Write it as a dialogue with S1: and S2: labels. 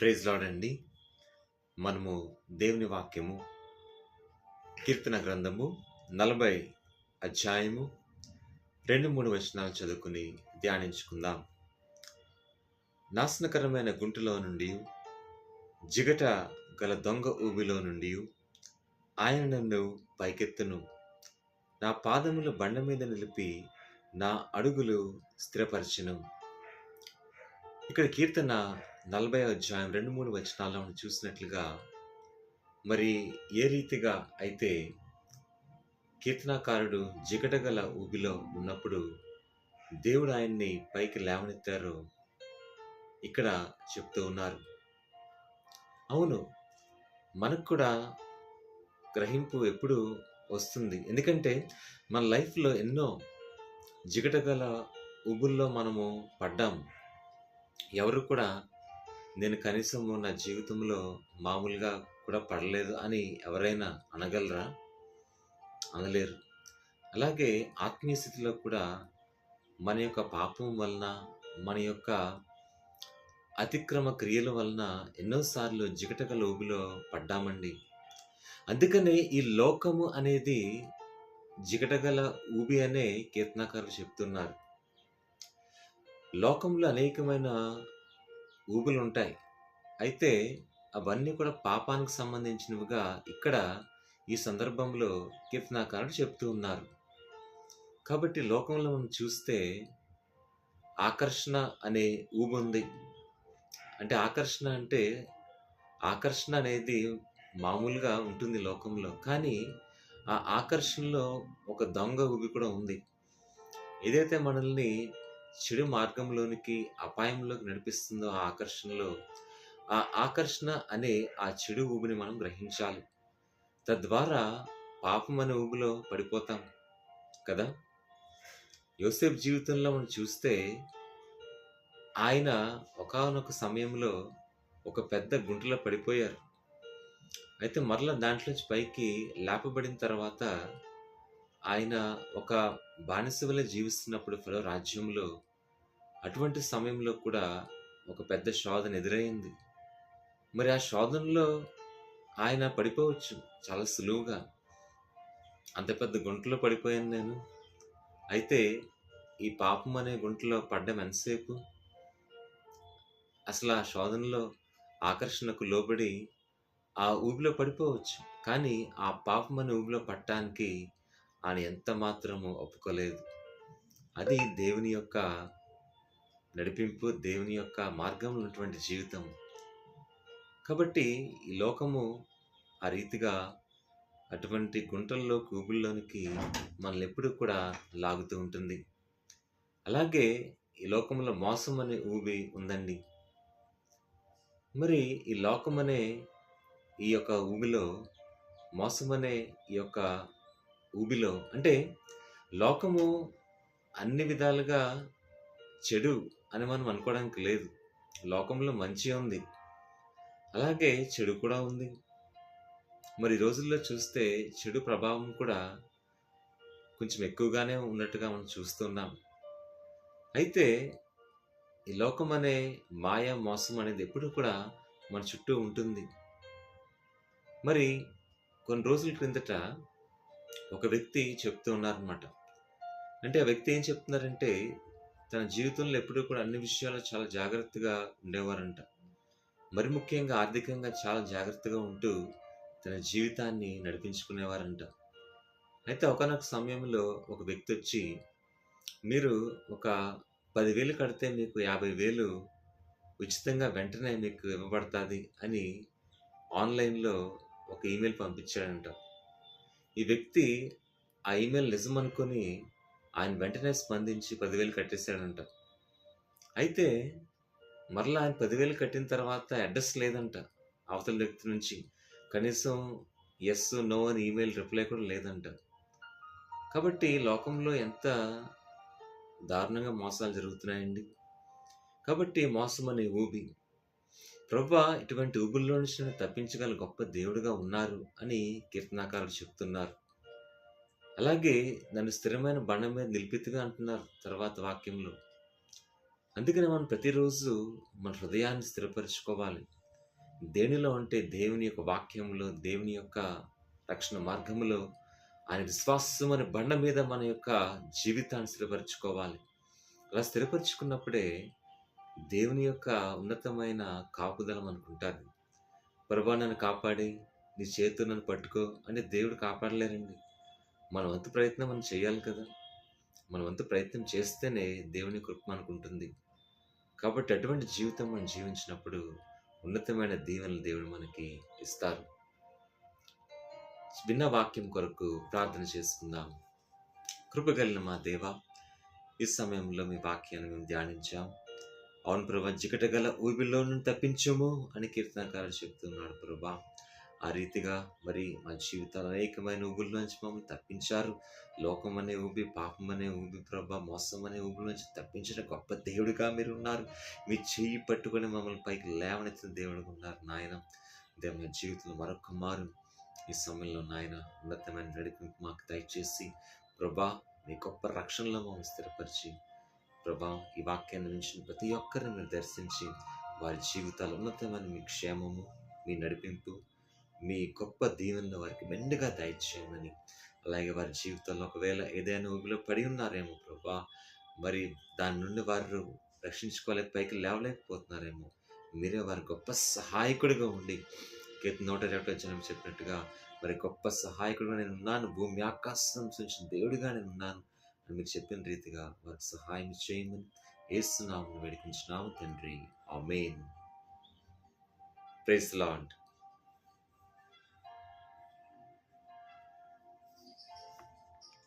S1: Praise lord మనము దేవుని వాక్యము కీర్తన గ్రంథము నలభై అధ్యాయము రెండు మూడు వచనాలు చదువుకుని ధ్యానించుకుందాం. నాశనకరమైన గుంటలో నుండి జిగట గల దొంగ ఊబిలో నుండి ఆయన నన్ను పైకెత్తును. నా పాదములు బండ మీద నిలిపి నా అడుగులు స్థిరపరచును. ఇక్కడ కీర్తన నలభై అధ్యాయం రెండు మూడు వచనాలను చూసినట్లుగా మరి ఏ రీతిగా అయితే కీర్తనాకారుడు జిగటగల ఊబిలో ఉన్నప్పుడు దేవుడు ఆయన్ని పైకి లేవనెత్తారో ఇక్కడ చెప్తూ ఉన్నారు. అవును మనకు కూడా గ్రహింపు ఎప్పుడు వస్తుంది. ఎందుకంటే మన లైఫ్లో ఎన్నో జిగటగల ఊబుల్లో మనము పడ్డాము ఎవరు కూడా నేను కనీసం నా జీవితంలో మామూలుగా కూడా పడలేదు అని ఎవరైనా అనగలరా? అనలేరు. అలాగే ఆత్మీయ స్థితిలో కూడా మన యొక్క పాపం వలన మన యొక్క అతిక్రమ క్రియల వలన ఎన్నోసార్లు జిగటగల ఊబిలో పడ్డామండి. అందుకనే ఈ లోకము అనేది జిగటగల ఊబి అనే కీర్తనాకారులు చెప్తున్నారు. లోకంలో అనేకమైన ఊబులు ఉంటాయి అయితే అవన్నీ కూడా పాపానికి సంబంధించినవిగా ఇక్కడ ఈ సందర్భంలో కీర్తనాకారుడు చెప్తూ ఉన్నారు. కాబట్టి లోకంలో మనం చూస్తే ఆకర్షణ అనే ఊబి ఉంది అంటే ఆకర్షణ అంటే ఆకర్షణ అనేది మామూలుగా ఉంటుంది లోకంలో. కానీ ఆ ఆకర్షణలో ఒక దొంగ ఊబి కూడా ఉంది. ఏదైతే మనల్ని చెడు మార్గంలోనికి అపాయంలోకి నడిపిస్తుందో ఆ ఆకర్షణలో ఆ ఆకర్షణ అనే ఆ చెడు ఊబిని మనం గ్రహించాలి. తద్వారా పాపం అనే ఊబిలో పడిపోతాం కదా? యోసేఫ్ జీవితంలో మనం చూస్తే ఆయన ఒకానొక సమయంలో ఒక పెద్ద గుంటలో పడిపోయారు. అయితే మరలా దాంట్లోంచి పైకి లేపబడిన తర్వాత ఆయన ఒక బానిస వల్ల జీవిస్తున్నప్పుడు ఫలో రాజ్యంలో అటువంటి సమయంలో కూడా ఒక పెద్ద శోధన ఎదురైంది. మరి ఆ శోధనలో ఆయన పడిపోవచ్చు. చాలా సులువుగా. అంత పెద్ద గుంటలో పడిపోయాను నేను. అయితే ఈ పాపం అనే గుంటలో పడ్డం ఎంతసేపు? అసలు ఆ శోధనలో ఆకర్షణకు లోబడి ఆ ఊబిలో పడిపోవచ్చు. కానీ ఆ పాపం అనే ఊబిలో పట్టడానికి ఆయన ఎంత మాత్రము ఒప్పుకోలేదు. అది దేవుని యొక్క నడిపింపు దేవుని యొక్క మార్గంలో ఉన్నటువంటి జీవితం. కాబట్టి ఈ లోకము ఆ రీతిగా అటువంటి గుంటల్లో ఊబుల్లోనికి మనల్ని ఎప్పుడు కూడా లాగుతూ ఉంటుంది. అలాగే ఈ లోకంలో మోసం అనే ఊబి ఉందండి. మరి ఈ లోకం అనే ఈ యొక్క ఊబిలో మోసం అనే ఈ యొక్క ఊబిలో. అంటే లోకము అన్ని విధాలుగా చెడు అని మనం అనుకోవడానికి లేదు. లోకంలో మంచి ఉంది. అలాగే చెడు కూడా ఉంది. మరి రోజుల్లో చూస్తే చెడు ప్రభావం కూడా కొంచెం ఎక్కువగానే ఉన్నట్టుగా మనం చూస్తున్నాం. అయితే ఈ లోకం అనే మాయ మోసం అనేది ఎప్పుడు కూడా మన చుట్టూ ఉంటుంది. మరి కొన్ని రోజుల క్రిందట ఒక వ్యక్తి చెప్తూ ఉన్నారనమాట అంటే ఆ వ్యక్తి ఏం చెప్తున్నారంటే తన జీవితంలో ఎప్పుడూ కూడా అన్ని విషయాల్లో చాలా జాగ్రత్తగా ఉండేవారంట. మరి ముఖ్యంగా ఆర్థికంగా చాలా జాగ్రత్తగా ఉంటూ తన జీవితాన్ని నడిపించుకునేవారంట. అయితే ఒకనొక సమయంలో ఒక వ్యక్తి వచ్చి మీరు ఒక పదివేలు కడితే మీకు యాభై వేలు ఉచితంగా వెంటనే మీకు ఇవ్వబడుతుంది అని ఆన్లైన్లో ఒక ఈమెయిల్ పంపించాడంట. ఈ వ్యక్తి ఆ ఈమెయిల్ నిజం అనుకొని ఆయన వెంటనే స్పందించి పదివేలు కట్టేశాడంట. అయితే మరలా ఆయన పదివేలు కట్టిన తర్వాత అడ్రస్ లేదంట అవతల వ్యక్తి నుంచి. కనీసం ఎస్ నో అని ఈమెయిల్ రిప్లై కూడా లేదంట. కాబట్టి లోకంలో ఎంత దారుణంగా మోసాలు జరుగుతున్నాయండి. కాబట్టి మోసం అనే ఊబి ప్రభా ఇటువంటి ఊబుల్లో నుంచి తప్పించగల గొప్ప దేవుడుగా ఉన్నారు అని కీర్తనాకారులు చెప్తున్నారు. అలాగే నన్ను స్థిరమైన బండ మీద నిలిపితిగా అంటున్నారు తర్వాత వాక్యంలో. అందుకని మనం ప్రతిరోజు మన హృదయాన్ని స్థిరపరచుకోవాలి. దేనిలో అంటే దేవుని యొక్క వాక్యంలో దేవుని యొక్క రక్షణ మార్గములో ఆయన విశ్వాసం అనే బండ మీద మన యొక్క జీవితాన్ని స్థిరపరచుకోవాలి. అలా స్థిరపరచుకున్నప్పుడే దేవుని యొక్క ఉన్నతమైన కాపుదల మనకు ఉంటుంది ప్రభా నన్ను కాపాడి నీ చేతు నన్ను పట్టుకో అని దేవుడు కాపాడలేరండి. మన వంతు ప్రయత్నం మనం చేయాలి కదా. మన వంతు ప్రయత్నం చేస్తేనే దేవుని కృప మనకు ఉంటుంది. కాబట్టి అటువంటి జీవితం మనం జీవించినప్పుడు ఉన్నతమైన దీవెనలు దేవుడు మనకి ఇస్తారు. విన్న వాక్యం కొరకు ప్రార్థన చేసుకుందాం. కృపగలిగిన మా దేవ ఈ సమయంలో మీ వాక్యాన్ని మేము ధ్యానించాం. అవును ప్రభా జికట గల ఊబిలో నుండి తప్పించము అని కీర్తనకారుడు చెప్తున్నాడు ప్రభా. ఆ రీతిగా మరి మా జీవితాలు అనేకమైన ఊబుల నుంచి మమ్మల్ని తప్పించారు. లోకం అనే ఊబి పాపం అనే ఊబి ప్రభా మోసం అనే ఊబుల నుంచి తప్పించిన గొప్ప దేవుడిగా మీరు ఉన్నారు. మీ చెయ్యి పట్టుకొని మమ్మల్ని పైకి లేవనెత్తిన దేవుడిగా ఉన్నారు నాయన. మా జీవితంలో మరొక మారు. ఈ సమయంలో నాయన ఉన్నతమైన నడిపింపు మాకు దయచేసి ప్రభా మీ గొప్ప రక్షణలో మమ్మల్ని స్థిరపరిచి ప్రభా ఈ వాక్యాన్ని నుంచి ప్రతి ఒక్కరిని మీరు దర్శించి వారి జీవితాలు ఉన్నతమైన మీ క్షేమము మీ నడిపింపు మీ గొప్ప దీవెనలు వారికి మెండుగా దయచేయమని అలాగే వారి జీవితంలో ఒకవేళ ఏదైనా ఊబిలో పడి ఉన్నారేమో ప్రభా మరి దాని నుండి వారు రక్షించుకోలేక పైకి లేవలేకపోతున్నారేమో మీరే వారి గొప్ప సహాయకుడిగా ఉండి కేతు నూట ఇరవై జనం చెప్పినట్టుగా మరి గొప్ప సహాయకుడిగా నేను ఉన్నాను భూమి ఆకాశం సృష్టించిన దేవుడిగా నేను ఉన్నాను మీరు చెప్పిన రీతిగా వారికి సహాయం చేయమని ఏస్తున్నాము వేడుకుంటున్నాము తండ్రి. ఆమెన్. Price lord